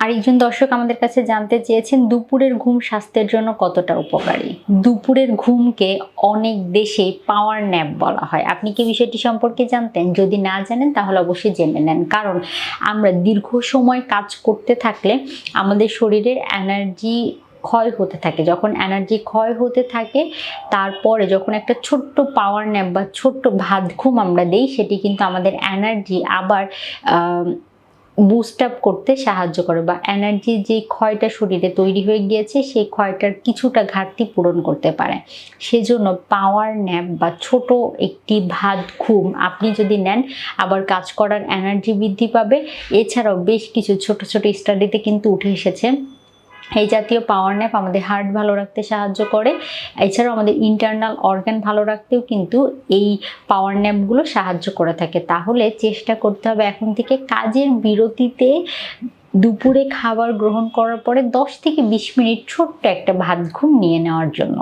আরেকজন দর্শক আমাদের কাছে জানতে চেয়েছেন, দুপুরের ঘুম স্বাস্থ্যের জন্য কতটা উপকারী? দুপুরের ঘুমকে অনেক দেশে পাওয়ার ন্যাপ বলা হয়। আপনি কি বিষয়টি সম্পর্কে জানতেন? যদি না জানেন, তাহলে অবশ্যই জেনে নেন। কারণ আমরা দীর্ঘ সময় কাজ করতে থাকলে আমাদের শরীরের এনার্জি ক্ষয় হতে থাকে। যখন এনার্জি ক্ষয় হতে থাকে, তারপরে যখন একটা ছোট্ট পাওয়ার ন্যাপ বা ছোট্ট ভাত ঘুম আমরা দেই, সেটি কিন্তু আমাদের এনার্জি আবার বুস্ট আপ করতে সাহায্য করে বা এনার্জি যে ক্ষয়টা শরীরে তৈরি হয়ে গিয়েছে, সেই ক্ষয়টার কিছুটা ঘাটতি পূরণ করতে পারে। সেজন্য পাওয়ার ন্যাপ বা ছোট একটি ভাত, ঘুম আপনি যদি নেন, আবার কাজ করার এনার্জি বৃদ্ধি পাবে। এছাড়াও বেশ কিছু ছোট ছোট স্টাডিতে কিন্তু উঠে এসেছে। এই জাতীয় পাওয়ার ন্যাপ আমাদের হার্ট ভালো রাখতে সাহায্য করে। এছাড়াও আমাদের ইন্টারনাল অর্গান ভালো রাখতেও কিন্তু এই পাওয়ার ন্যাপগুলো সাহায্য করে থাকে। তাহলে চেষ্টা করতে হবে এখন থেকে কাজের বিরতিতে দুপুরে খাবার গ্রহণ করার পরে দশ থেকে বিশ মিনিট ছোট্ট একটা ভাত ঘুম নিয়ে নেওয়ার জন্য।